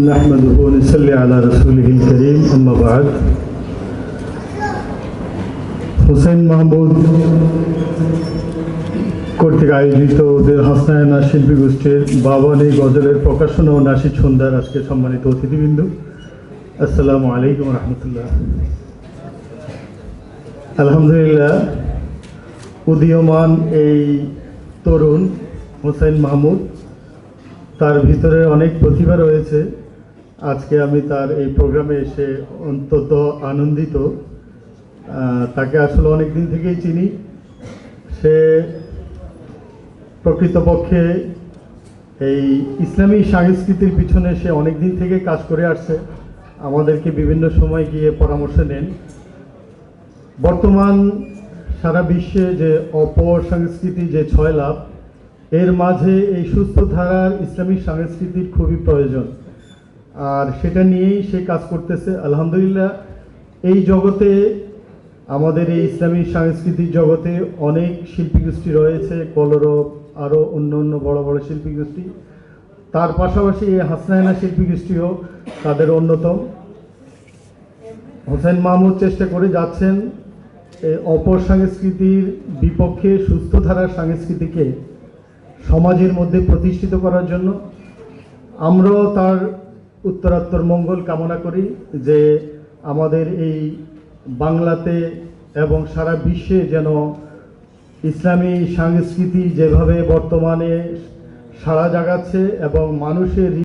نحمده ونصلي على رسوله الكريم أما بعد হোসেন মাহমুদ কর্তৃক আয়োজিত ওদের হাসনায়না শিল্পী গোষ্ঠীর বাবানি গজলের প্রকাশনা ও নাসির সন্ধ্যার আজকে সম্মানিত অতিথিবৃন্দ আসসালামু আলাইকুম রহমতুল্লাহ আলহামদুলিল্লাহ উদীয়মান এই তরুণ হোসেন মাহমুদ তার ভিতরে অনেক প্রতিভা রয়েছে আজকে আমি তার এই প্রোগ্রামে এসে অন্তত আনন্দিত। তাকে আসলে অনেক দিন থেকেই চিনি। সে প্রকৃতপক্ষে এই ইসলামী সংস্কৃতির পিছনে সে অনেক দিন থেকে কাজ করে আসছে। আমাদেরকে বিভিন্ন সময় গিয়ে পরামর্শ নেন। বর্তমান সারা বিশ্বে যে অপর অপসংস্কৃতি যে ছয় লাভ, এর মাঝে এই সুস্থ ধারার ইসলামিক সংস্কৃতির খুবই প্রয়োজন। আর সেটা নিয়েই সে কাজ করতেছে। আলহামদুলিল্লাহ, এই জগতে, আমাদের এই ইসলামী সাংস্কৃতিক জগতে অনেক শিল্পী গোষ্ঠী রয়েছে, কলরব আরও অন্য অন্য বড় বড় শিল্পী গোষ্ঠী তার পাশাপাশি এই হাসনায়না শিল্পী গোষ্ঠীও তাদের অন্যতম। হোসেন মাহমুদ চেষ্টা করে যাচ্ছেন অপর অপসংস্কৃতির বিপক্ষে সুস্থ ধারার সংস্কৃতিকে সমাজের মধ্যে প্রতিষ্ঠিত করার জন্য। আমরাও তার উত্তরাত্তর মঙ্গল কামনা করি যে আমাদের এই বাংলাতে এবং সারা বিশ্বে যেন ইসলামী সংস্কৃতি যেভাবে বর্তমানে সারা জাগাচ্ছে এবং মানুষের